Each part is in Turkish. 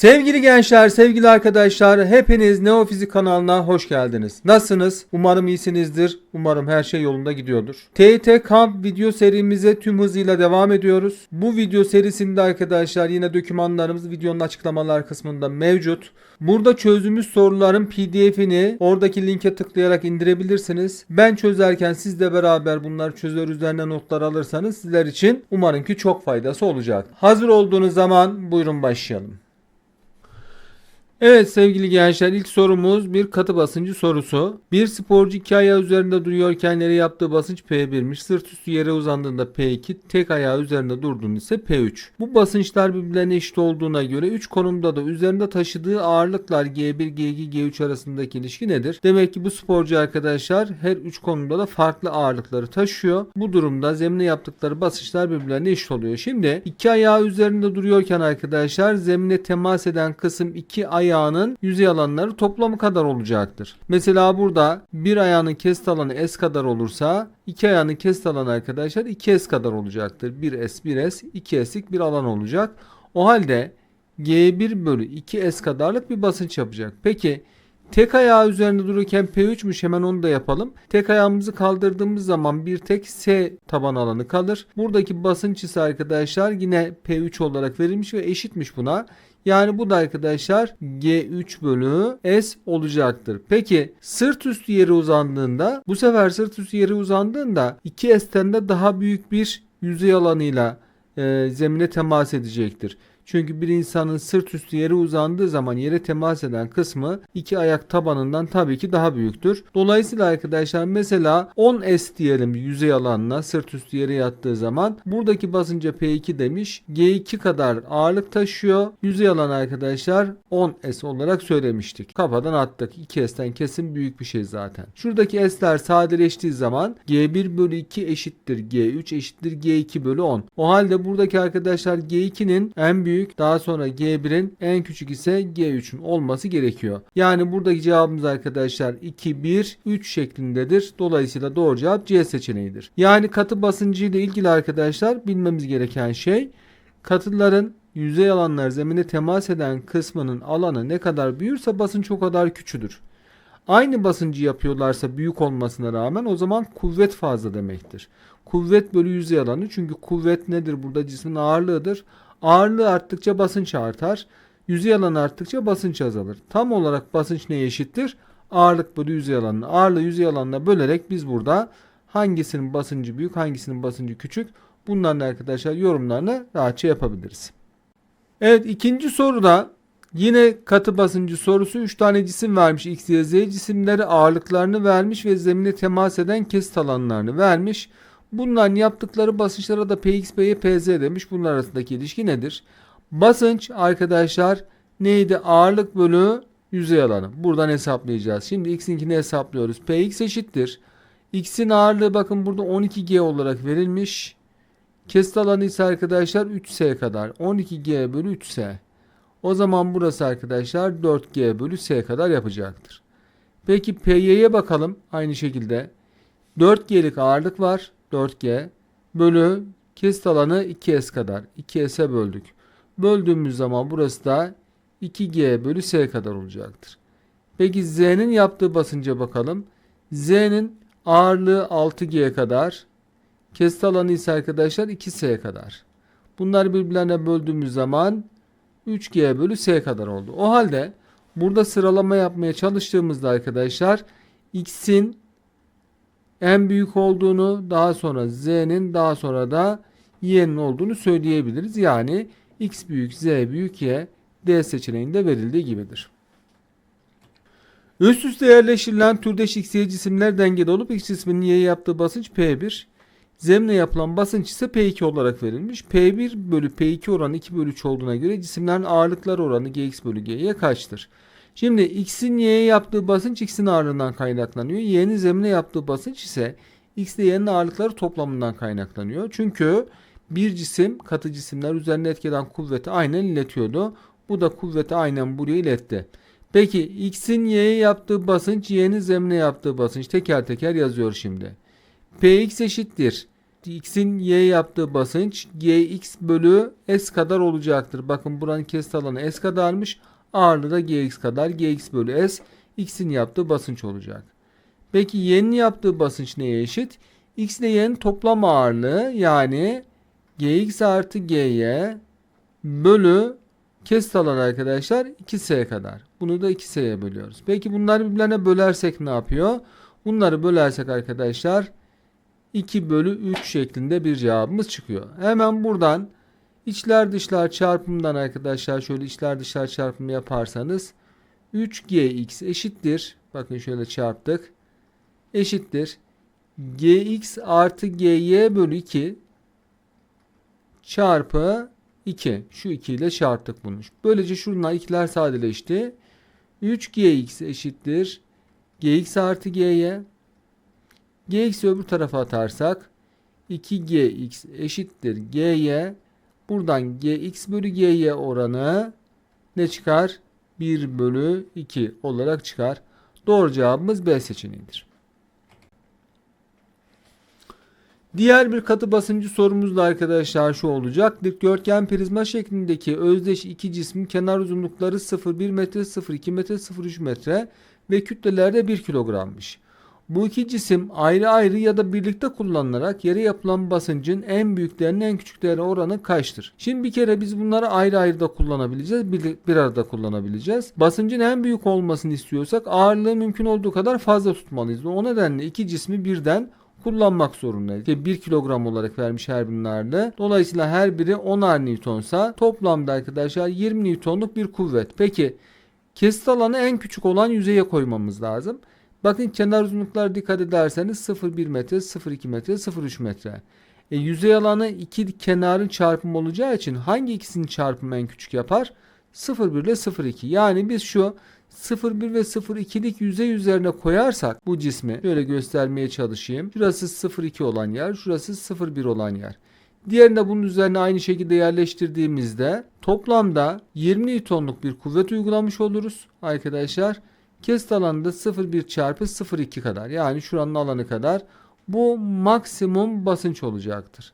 Sevgili gençler, sevgili arkadaşlar, hepiniz Neofizik kanalına hoş geldiniz. Nasılsınız? Umarım iyisinizdir. Umarım her şey yolunda gidiyordur. TYT Kamp video serimize tüm hızıyla devam ediyoruz. Bu video serisinde arkadaşlar yine dokümanlarımız videonun açıklamalar kısmında mevcut. Burada çözdüğümüz soruların pdf'ini oradaki linke tıklayarak indirebilirsiniz. Ben çözerken siz de beraber bunları çözer üzerine notlar alırsanız sizler için umarım ki çok faydası olacak. Hazır olduğunuz zaman buyurun başlayalım. Evet sevgili gençler ilk sorumuz bir katı basıncı sorusu. Bir sporcu iki ayağı üzerinde duruyorken yere yaptığı basınç P1'miş. Sırt üstü yere uzandığında P2, tek ayağı üzerinde durduğunda ise P3. Bu basınçlar birbirlerine eşit olduğuna göre 3 konumda da üzerinde taşıdığı ağırlıklar G1, G2, G3 arasındaki ilişki nedir? Demek ki bu sporcu arkadaşlar her 3 konumda da farklı ağırlıkları taşıyor. Bu durumda zemine yaptıkları basınçlar birbirlerine eşit oluyor. Şimdi iki ayağı üzerinde duruyorken arkadaşlar zemine temas eden kısım iki ayağının yüzey alanları toplamı kadar olacaktır. Mesela burada bir ayağının kesit alanı S kadar olursa iki ayağının kesit alanı arkadaşlar 2S kadar olacaktır. 1S 1S 2S'lik bir alan olacak. O halde G1 bölü 2S kadarlık bir basınç yapacak. Peki Tek ayağı üzerinde dururken P3'müş hemen onu da yapalım. Tek ayağımızı kaldırdığımız zaman bir tek S taban alanı kalır. Buradaki basınç ise arkadaşlar yine P3 olarak verilmiş ve eşitmiş buna. Yani bu da arkadaşlar G3 bölü S olacaktır. Peki sırt üstü yere uzandığında bu sefer sırt üstü yere uzandığında 2S'ten de daha büyük bir yüzey alanıyla e, zemine temas edecektir. Çünkü bir insanın sırt üstü yere uzandığı zaman yere temas eden kısmı iki ayak tabanından tabii ki daha büyüktür. Dolayısıyla arkadaşlar mesela 10S diyelim yüzey alanına sırt üstü yere yattığı zaman buradaki basınca P2 demiş. G2 kadar ağırlık taşıyor. Yüzey alan arkadaşlar 10S olarak söylemiştik. Kafadan attık. 2S'ten kesin büyük bir şey zaten. Şuradaki S'ler sadeleştiği zaman G1 bölü 2 eşittir G3 eşittir G2 bölü 10. O halde buradaki arkadaşlar G2'nin en büyük daha sonra G1'in en küçük ise G3'ün olması gerekiyor. Yani buradaki cevabımız arkadaşlar 2, 1, 3 şeklindedir. Dolayısıyla doğru cevap C seçeneğidir. Yani katı basıncı ile ilgili arkadaşlar bilmemiz gereken şey katıların yüzey alanlar zemine temas eden kısmının alanı ne kadar büyürse basınç o kadar küçülür. Aynı basıncı yapıyorlarsa büyük olmasına rağmen o zaman kuvvet fazla demektir. Kuvvet bölü yüzey alanı çünkü kuvvet nedir burada cismin ağırlığıdır. Ağırlığı arttıkça basınç artar. Yüzey alanı arttıkça basınç azalır. Tam olarak basınç neye eşittir? Ağırlık bölü yüzey alanı. Ağırlığı yüzey alanına bölerek biz burada hangisinin basıncı büyük hangisinin basıncı küçük bunların arkadaşlar yorumlarını rahatça yapabiliriz. Evet ikinci soruda yine katı basıncı sorusu 3 tane cisim vermiş. X, Y, Z cisimleri ağırlıklarını vermiş ve zemine temas eden kesit alanlarını vermiş. Bunların yaptıkları basınçlara da Px, Py, Pz demiş. Bunlar arasındaki ilişki nedir? Basınç arkadaşlar neydi? Ağırlık bölü yüzey alanı. Buradan hesaplayacağız. Şimdi x'inkini hesaplıyoruz. Px eşittir. X'in ağırlığı bakın burada 12G olarak verilmiş. Kesit alanı ise arkadaşlar 3S kadar. 12G bölü 3S. O zaman burası arkadaşlar 4G bölü S kadar yapacaktır. Peki Py'ye bakalım. Aynı şekilde 4G'lik ağırlık var. 4G bölü kesit alanı 2S kadar. 2S'e böldük. Böldüğümüz zaman burası da 2G bölü S kadar olacaktır. Peki Z'nin yaptığı basınca bakalım. Z'nin ağırlığı 6G kadar. Kesit alanı ise arkadaşlar 2S kadar. Bunları birbirlerine böldüğümüz zaman 3G bölü S kadar oldu. O halde burada sıralama yapmaya çalıştığımızda arkadaşlar X'in en büyük olduğunu daha sonra Z'nin daha sonra da Y'nin olduğunu söyleyebiliriz. Yani X büyük Z büyük Y D seçeneğinde verildiği gibidir. Üst üste yerleştirilen türdeş X, Y cisimler dengede olup X cisminin Y'ye yaptığı basınç P1. Zemine yapılan basınç ise P2 olarak verilmiş. P1 bölü P2 oranı 2 bölü 3 olduğuna göre cisimlerin ağırlıklar oranı Gx bölü G'ye kaçtır? Şimdi X'in Y'ye yaptığı basınç X'in ağırlığından kaynaklanıyor. Y'nin zemine yaptığı basınç ise X ile Y'nin ağırlıkları toplamından kaynaklanıyor. Çünkü bir cisim katı cisimler üzerine etkeden kuvveti aynen iletiyordu. Bu da kuvveti aynen buraya iletti. Peki X'in Y'ye yaptığı basınç Y'nin zemine yaptığı basınç teker teker yazıyor şimdi. Px eşittir. X'in Y yaptığı basınç Gx bölü S kadar olacaktır. Bakın buranın kesit alanı S kadarmış. Ağırlığı da Gx kadar. Gx bölü S X'in yaptığı basınç olacak. Peki Y'nin yaptığı basınç neye eşit? X ile Y'nin toplam ağırlığı yani Gx artı Gy bölü kesit alanı arkadaşlar 2S kadar. Bunu da 2S'ye bölüyoruz. Peki bunları birbirlerine bölersek ne yapıyor? Bunları bölersek arkadaşlar 2 bölü 3 şeklinde bir cevabımız çıkıyor. Hemen buradan içler dışlar çarpımından arkadaşlar şöyle içler dışlar çarpımı yaparsanız 3gx eşittir. Bakın şöyle çarptık. Eşittir. gx artı gy bölü 2 çarpı 2. Şu 2 ile çarptık bunu. Böylece şunlar ikiler sadeleşti. 3gx eşittir. gx artı gy gx'i öbür tarafa atarsak 2gx eşittir gy. Buradan gx bölü gy oranı ne çıkar? 1 bölü 2 olarak çıkar. Doğru cevabımız B seçeneğidir. Diğer bir katı basıncı sorumuz da arkadaşlar şu olacak. Dikdörtgen prizma şeklindeki özdeş iki cismin kenar uzunlukları 0,1 metre, 0,2 metre, 0,3 metre ve kütleleri de 1 kilogrammış. Bu iki cisim ayrı ayrı ya da birlikte kullanılarak yere yapılan basıncın en büyüklerinin en küçüklerine oranı kaçtır? Şimdi bir kere biz bunları ayrı ayrı da kullanabileceğiz. Bir, bir arada kullanabileceğiz. Basıncın en büyük olmasını istiyorsak ağırlığı mümkün olduğu kadar fazla tutmalıyız. O nedenle iki cismi birden kullanmak zorundayız. 1 kilogram olarak vermiş her birinin ağırlığı. Dolayısıyla her biri 10'ar Newtonsa toplamda arkadaşlar 20 Newtonluk bir kuvvet. Peki kesit alanı en küçük olan yüzeye koymamız lazım. Bakın kenar uzunluklar dikkat ederseniz 0,1 metre, 0,2 metre, 0,3 metre. E, yüzey alanı iki kenarın çarpımı olacağı için hangi ikisinin çarpımı en küçük yapar? 0,1 ile 0,2. Yani biz şu 0,1 ve 0,2'lik yüzey üzerine koyarsak bu cismi şöyle göstermeye çalışayım. Şurası 0,2 olan yer, şurası 0,1 olan yer. Diğerini de bunun üzerine aynı şekilde yerleştirdiğimizde toplamda 20 Newton'luk bir kuvvet uygulamış oluruz arkadaşlar. Kesit alanı da 0,1 çarpı 0,2 kadar. Yani şuranın alanı kadar. Bu maksimum basınç olacaktır.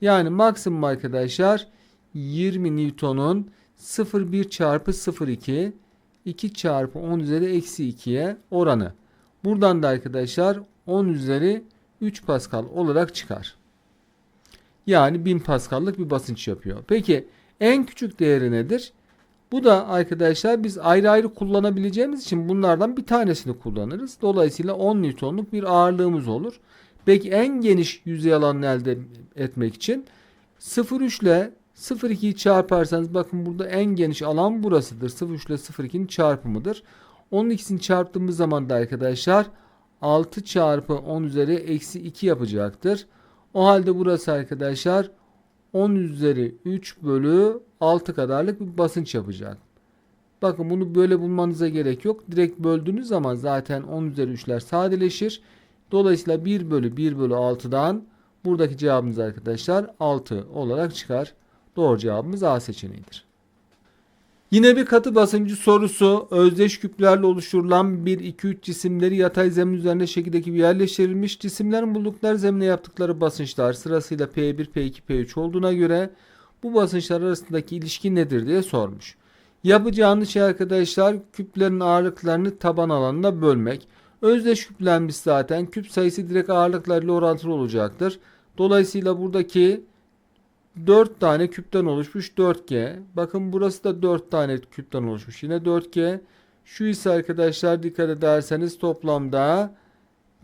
Yani maksimum arkadaşlar 20 Newton'un 0,1 çarpı 0,2 2 çarpı 10 üzeri eksi 2'ye oranı. Buradan da arkadaşlar 10 üzeri 3 Pascal olarak çıkar. Yani 1000 Pascal'lık bir basınç yapıyor. Peki en küçük değeri nedir? Bu da arkadaşlar biz ayrı ayrı kullanabileceğimiz için bunlardan bir tanesini kullanırız. Dolayısıyla 10 Newton'luk bir ağırlığımız olur. Peki en geniş yüzey alanını elde etmek için 0,3 ile 0,2'yi çarparsanız bakın burada en geniş alan burasıdır. 0,3 ile 0,2'nin çarpımıdır. Onun ikisini çarptığımız zaman da arkadaşlar 6 çarpı 10 üzeri eksi 2 yapacaktır. O halde burası arkadaşlar 10 üzeri 3 bölü 6 kadarlık bir basınç yapacak. Bakın bunu böyle bulmanıza gerek yok. Direkt böldüğünüz zaman zaten 10 üzeri 3'ler sadeleşir. Dolayısıyla 1 bölü 1 bölü 6'dan buradaki cevabımız arkadaşlar 6 olarak çıkar. Doğru cevabımız A seçeneğidir. Yine bir katı basıncı sorusu özdeş küplerle oluşturulan 1, 2, 3 cisimleri yatay zemin üzerinde şekildeki gibi yerleştirilmiş cisimlerin buldukları zemine yaptıkları basınçlar sırasıyla P1, P2, P3 olduğuna göre bu basınçlar arasındaki ilişki nedir diye sormuş. Yapacağınız şey arkadaşlar küplerin ağırlıklarını taban alanına bölmek. Özdeş küplenmiş zaten küp sayısı direkt ağırlıklarıyla orantılı olacaktır. Dolayısıyla buradaki 4 tane küpten oluşmuş 4G. Bakın burası da 4 tane küpten oluşmuş. Yine 4G. Şu ise arkadaşlar dikkat ederseniz toplamda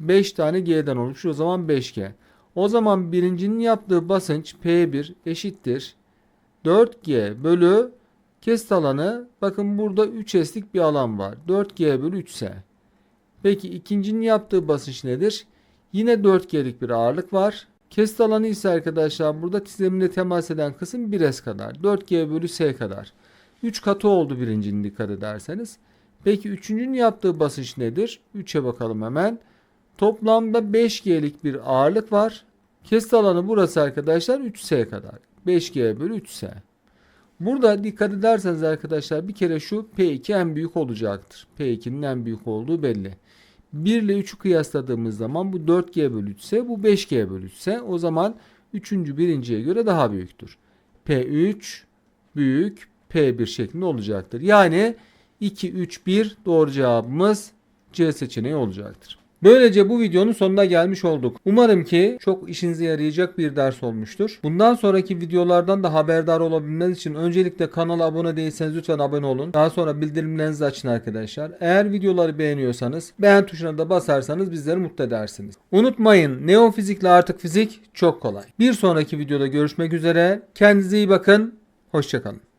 5 tane G'den oluşmuş. O zaman 5G. O zaman birincinin yaptığı basınç P1 eşittir. 4G bölü kesit alanı bakın burada 3S'lik bir alan var. 4G bölü 3S. Peki ikincinin yaptığı basınç nedir? Yine 4G'lik bir ağırlık var. Kesit alanı ise arkadaşlar burada zemine temas eden kısım 1S kadar. 4G bölü S kadar. 3 katı oldu birincinin dikkat ederseniz. Peki üçüncünün yaptığı basınç nedir? 3'e bakalım hemen. Toplamda 5G'lik bir ağırlık var. Kesit alanı burası arkadaşlar 3S kadar. 5G bölü 3S. Burada dikkat ederseniz arkadaşlar bir kere şu P2 en büyük olacaktır. P2'nin en büyük olduğu belli. 1 ile 3'ü kıyasladığımız zaman bu 4G bölü 3 ise bu 5G bölü 3 ise o zaman 3. birinciye göre daha büyüktür. P3 büyük P1 şeklinde olacaktır. Yani 2, 3, 1 doğru cevabımız C seçeneği olacaktır. Böylece bu videonun sonuna gelmiş olduk. Umarım ki çok işinize yarayacak bir ders olmuştur. Bundan sonraki videolardan da haberdar olabilmeniz için öncelikle kanala abone değilseniz lütfen abone olun. Daha sonra bildirimlerinizi açın arkadaşlar. Eğer videoları beğeniyorsanız beğen tuşuna da basarsanız bizleri mutlu edersiniz. Unutmayın neofizikle artık fizik çok kolay. Bir sonraki videoda görüşmek üzere. Kendinize iyi bakın. Hoşçakalın.